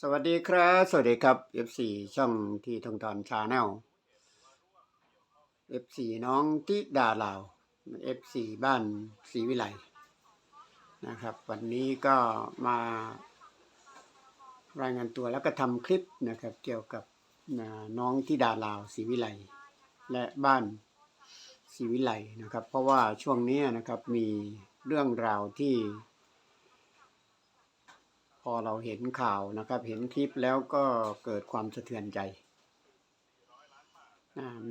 สวัสดีครับ สวัสดีครับ F4 ช่องที่ทงทอนชาแนล F4 น้องทิดาลาว F4 บ้านศรีวิไลนะครับ วันนี้ก็มารายงานตัวแล้วก็ทำคลิปนะครับ เกี่ยวกับน้องทิดาลาวศรีวิไลและบ้านศรีวิไลนะครับ เพราะว่าช่วงนี้นะครับมีเรื่องราวที่ พอเราเห็นข่าวนะครับ เห็นคลิปแล้วก็เกิดความสะเทือนใจ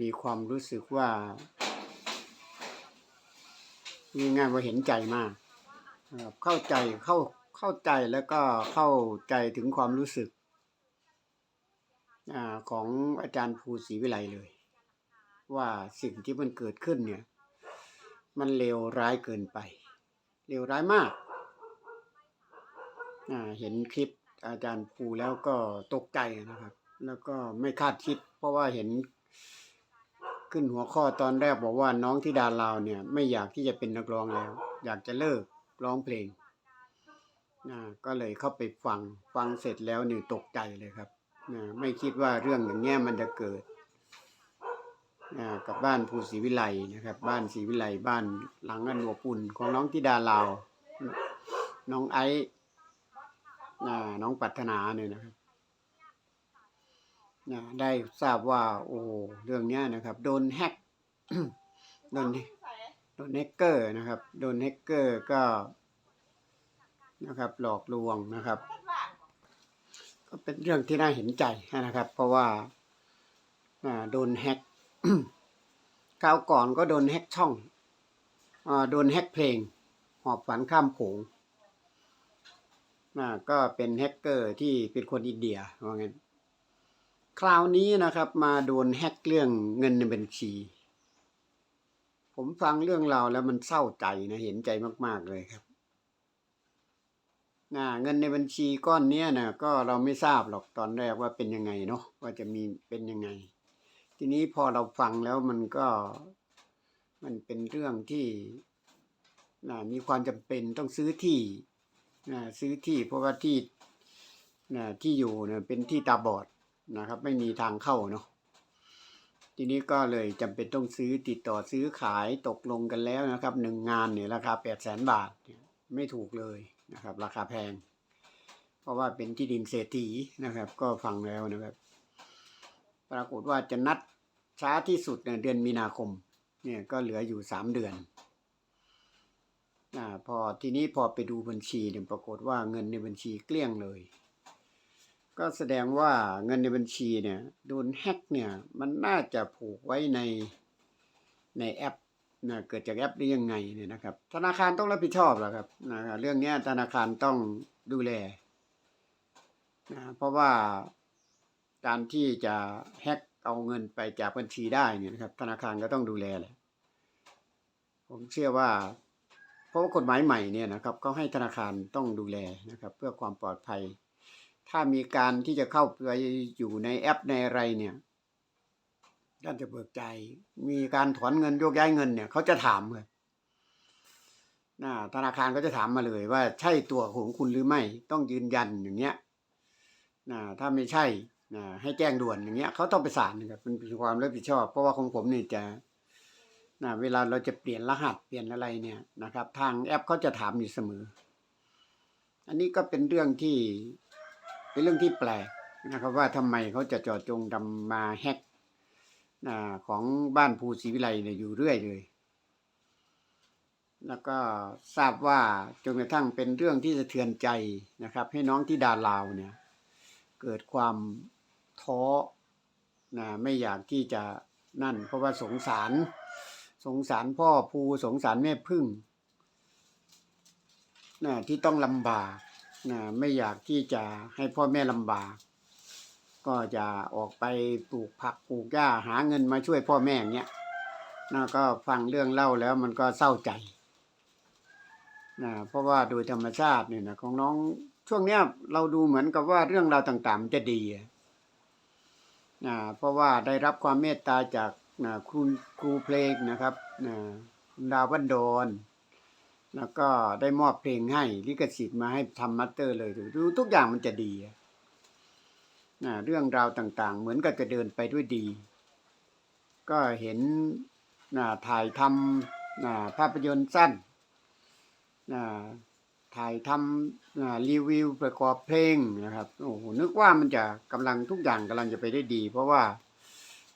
มีความรู้สึกว่ามีงายๆว่าเห็นใจมาก เข้าใจเข้าเข้าใจแล้วก็เข้าใจถึงความรู้สึกอของอาจารย์ภูศรีวิไลเลย ว่าสิ่งที่มันเกิดขึ้นเนี่ย มันเลวร้ายเกินไปเลวร้ายมาก เห็นคลิปอาจารย์ภูแล้วก็ตกใจนะครับ แล้วก็ไม่คาดคิด เพราะว่าเห็นขึ้นหัวข้อตอนแรกบอกว่าน้องที่ดาลาวเนี่ย ไม่อยากที่จะเป็นนักร้องแล้ว อยากจะเลิกร้องเพลงนะก็เลยเข้าไปฟังฟังเสร็จแล้วนี่ตกใจเลยครับนะไม่คิดว่าเรื่องอย่างเงี้ยมันจะเกิดนะกับบ้านภูศรีวิไลนะครับ บ้านศรีวิไลบ้านหลังอันอบอุ่นของน้องที่ดาลาว น้องไอซ์ น้องปรารถนาเนี่ยนะครับนะได้ทราบว่า โอ้เรื่องเนี้ยนะครับ โดนแฮกโดนโดนแฮกเกอร์นะครับ โดนแฮกเกอร์ก็นะครับ หลอกลวงนะครับ ก็เป็นเรื่องที่น่าเห็นใจนะครับ เพราะว่าโดนแฮกคราวก่อนก็โดนแฮกช่องอโดนแฮกเพลง หอบฝันข้ามโขง นะก็เป็นแฮกเกอร์ที่เป็นคนอินเดียว่างั้นคราวนี้นะครับมาโดนแฮกเรื่องเงินในบัญชี ผมฟังเรื่องราวแล้วมันเศร้าใจนะเห็นใจมาก ๆเลยครับนะเงินในบัญชีก้อนนี้นะก็เราไม่ทราบหรอกตอนแรกว่าเป็นยังไงเนาะว่าจะมีเป็นยังไง ทีนี้พอเราฟังแล้วมันก็มันเป็นเรื่องที่นะมีความจำเป็นต้องซื้อที่ ซื้อที่เพราะว่าที่ที่อยู่เนี่ยเป็นที่ตาบอดนะครับ ไม่มีทางเข้าเนาะทีนี้ก็เลยจำเป็นต้องซื้อติดต่อซื้อขายตกลงกันแล้วนะครับหนึ่งงานเนี่ยราคาแปดแสนบาทไม่ถูกเลยนะครับ ราคาแพง เพราะว่าเป็นที่ดินเศรษฐีนะครับ ก็ฟังแล้วนะครับปรากฏว่าจะนัดช้าที่สุดเนี่ยเดือนมีนาคมเนี่ยก็เหลืออยู่สามเดือน อ่าพอทีนี้พอไปดูบัญชีเนี่ยปรากฏว่าเงินในบัญชีเกลี้ยงเลย ก็แสดงว่าเงินในบัญชีเนี่ยโดนแฮกเนี่ยมันน่าจะผูกไว้ในในแอปนะเกิดจากแอปได้ยังไงเนี่ยนะครับ ธนาคารต้องรับผิดชอบหละครับนะเรื่องนี้ธนาคารต้องดูแลนะเพราะว่าการที่จะแฮกเอาเงินไปจากบัญชีได้เนี่ยนะครับ ธนาคารก็ต้องดูแลแหละผมเชื่อว่า เพราะว่ากฎหมายใหม่เนี่ยนะครับก็ให้ธนาคารต้องดูแลนะครับ เพื่อความปลอดภัย ถ้ามีการที่จะเข้าไปอยู่ในแอปในอะไรเนี่ยด้านจะเบิกใจ มีการถอนเงินโยกย้ายเงินเนี่ยเขาจะถามเลยนะธนาคารก็จะถามมาเลยว่าใช่ตัวของคุณหรือไม่ ต้องยืนยันอย่างเงี้ยนะถ้าไม่ใช่นะให้แจ้งด่วนอย่างเงี้ยเขาต้องไปศาลนะครับเป็นความรับผิดชอบ เพราะว่าของผมเนี่ยจะ นะเวลาเราจะเปลี่ยนรหัสเปลี่ยนอะไรเนี่ยนะครับ ทางแอปเขาจะถามอยู่เสมอ อันนี้ก็เป็นเรื่องที่เป็นเรื่องที่แปลกนะครับว่าทำไมเขาจะจาะจงดำมาแฮกนะของบ้านภูศรีวิไลเนี่ยอยู่เรื่อยเลย แล้วก็ทราบว่าจนกระทั่งเป็นเรื่องที่สะเทือนใจนะครับ ให้น้องที่ดาลาวเนี่ยเกิดความท้อนะไม่อยากที่จะนั่น เพราะว่าสงสาร สงสารพ่อภูสงสารแม่พึ่งนะที่ต้องลำบากนะไม่อยากที่จะให้พ่อแม่ลำบาก ก็จะออกไปปลูกผักปลูกหญ้าหาเงินมาช่วยพ่อแม่เงี้ยนะก็ฟังเรื่องเล่าแล้วมันก็เศร้าใจนะเพราะว่าโดยธรรมชาติเนี่ยนะของน้องช่วงเนี้ยเราดูเหมือนกับว่าเรื่องราวต่างๆมันจะดีนะเพราะว่าได้รับความเมตตาจาก นะครูครูเพลงนะครับนะดาวบันโดนแล้วก็ได้มอบเพลงให้ลิขสิทธิ์มาให้ทำมัตเตอร์เลยดูทุกอย่างมันจะดีนะเรื่องราวต่างๆ เหมือนกับจะเดินไปด้วยดี ก็เห็นนะถ่ายทำนะภาพยนตร์สั้นนะถ่ายทำนะรีวิวประกอบเพลงนะครับโอ้โหนึกว่ามันจะกำลังทุกอย่างกำลังจะไปได้ดี เพราะว่า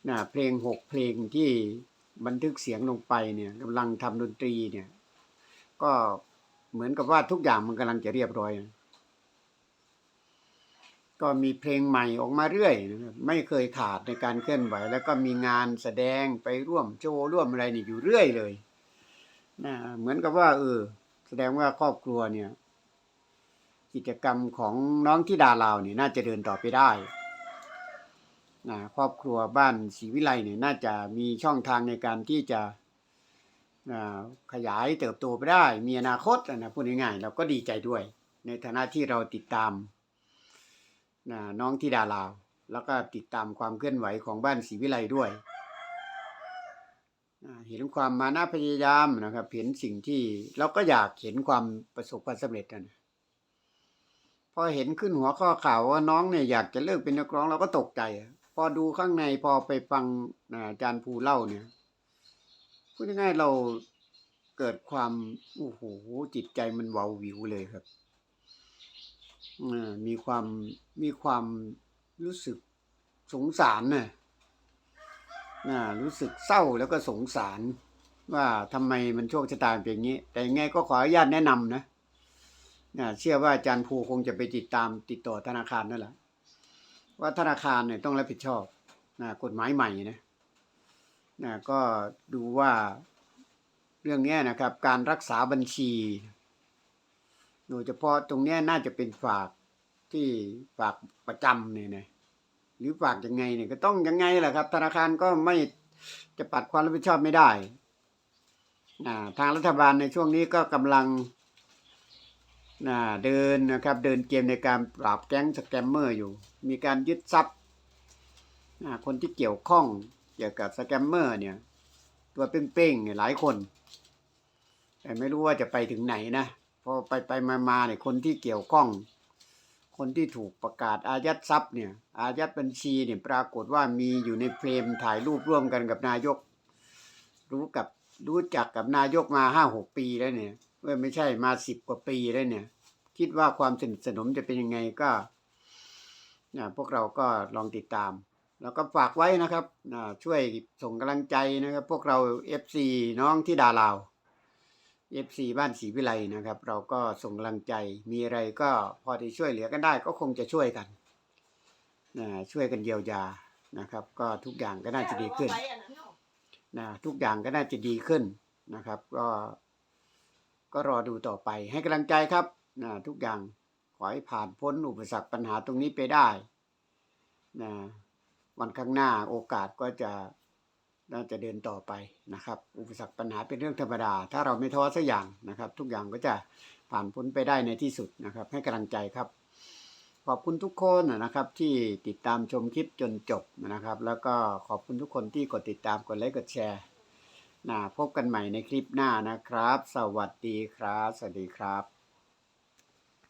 นะเพลงหกเพลงที่บันทึกเสียงลงไปเนี่ยกำลังทำดนตรีเนี่ย ก็เหมือนกับว่าทุกอย่างมันกำลังจะเรียบร้อย ก็มีเพลงใหม่ออกมาเรื่อยนะครับไม่เคยขาดในการเคลื่อนไหว แล้วก็มีงานแสดงไปร่วมโชว์ร่วมอะไรนี่อยู่เรื่อยเลยนะเหมือนกับว่าเออแสดงว่าครอบครัวเนี่ย กิจกรรมของน้องที่ดาลาวเนี่ยน่าจะเดินต่อไปได้ นะครอบครัวบ้านศรีวิไลเนี่ยน่าจะมีช่องทางในการที่จะอ่าขยายเติบโตไปได้ มีอนาคตนะพูดง่ายๆเราก็ดีใจด้วย ในฐานะที่เราติดตามนะน้องธิดาลาว แล้วก็ติดตามความเคลื่อนไหวของบ้านศรีวิไลด้วยเห็นความมานะพยายามนะครับ เห็นสิ่งที่เราก็อยากเห็นความประสบความสำเร็จนะพอเห็นขึ้นหัวข้อข่าวว่าน้องเนี่ยอยากจะเลิกเป็นนักร้องเราก็ตกใจ พอดูข้างในพอไปฟังอาจารย์ภูเล่าเนี่ยพูดง่ายๆเราเกิดความโอ้โหจิตใจมันเวาวิวเลยครับมีความมีความรู้สึกสงสารน่ะน่ารู้สึกเศร้าแล้วก็สงสาร ว่าทำไมมันโชคชะตาเป็นอย่างนี้ แต่ยังไงก็ขออนุญาตแนะนำนะนะเชื่อว่าอาจารย์ภูคงจะไปติดตามติดต่อธนาคารนั่นแหละ ว่าธนาคารเนี่ยต้องรับผิดชอบนะกฎหมายใหม่นะนะก็ดูว่าเรื่องนี้นะครับ การรักษาบัญชีโดยเฉพาะตรงนี้น่าจะเป็นฝากที่ฝากประจำเนี่ยนะหรือฝากยังไงเนี่ยก็ต้องยังไงแหละครับ ธนาคารก็ไม่จะปัดความรับผิดชอบไม่ได้นะทางรัฐบาลในช่วงนี้ก็กำลัง นะเดินนะครับเดินเกมในการปราบแก๊งสแกมเมอร์อยู่ มีการยึดทรัพย์นะคนที่เกี่ยวข้องเกี่ยวกับสแกมเมอร์เนี่ยตัวเป้งๆเนี่ยหลายคน แต่ไม่รู้ว่าจะไปถึงไหนนะพอไปไปมามาเนี่ยคนที่เกี่ยวข้อง คนที่ถูกประกาศอายัดทรัพย์เนี่ยอายัดบัญชีเนี่ยปรากฏว่ามีอยู่ในเฟรมถ่ายรูปร่วมกันกับนายก รู้กับรู้จักกับนายกมาห้าหกปีแล้วเนี่ย ออไม่ใช่มาสิบกว่าปีแล้วเนี่ย คิดว่าความสนิทสนมจะเป็นยังไงก็นะพวกเราก็ลองติดตาม แล้วก็ฝากไว้นะครับอ่าช่วยส่งกำลังใจนะครับ พวกเรา FC น้องที่ดาลาว FC บ้านศรีวิไลนะครับ เราก็ส่งกำลังใจมีอะไรก็พอที่ช่วยเหลือกันได้ ก็คงจะช่วยกันนะช่วยกันเยียวยานะครับ ก็ทุกอย่างก็น่าจะดีขึ้นนะทุกอย่างก็น่าจะดีขึ้นนะครับ ก็ ก็รอดูต่อไปให้กำลังใจครับนะทุกอย่างขอให้ผ่านพ้นอุปสรรคปัญหาตรงนี้ไปได้นะวันข้างหน้าโอกาสก็จะน่าจะเดินต่อไปนะครับ อุปสรรคปัญหาเป็นเรื่องธรรมดา ถ้าเราไม่ท้อสักอย่างนะครับ ทุกอย่างก็จะผ่านพ้นไปได้ในที่สุดนะครับ ให้กำลังใจครับ ขอบคุณทุกคนนะครับที่ติดตามชมคลิปจนจบนะครับ แล้วก็ขอบคุณทุกคนที่กดติดตามกดไลค์กดแชร์ นะพบกันใหม่ในคลิปหน้านะครับ สวัสดีครับ สวัสดีครับ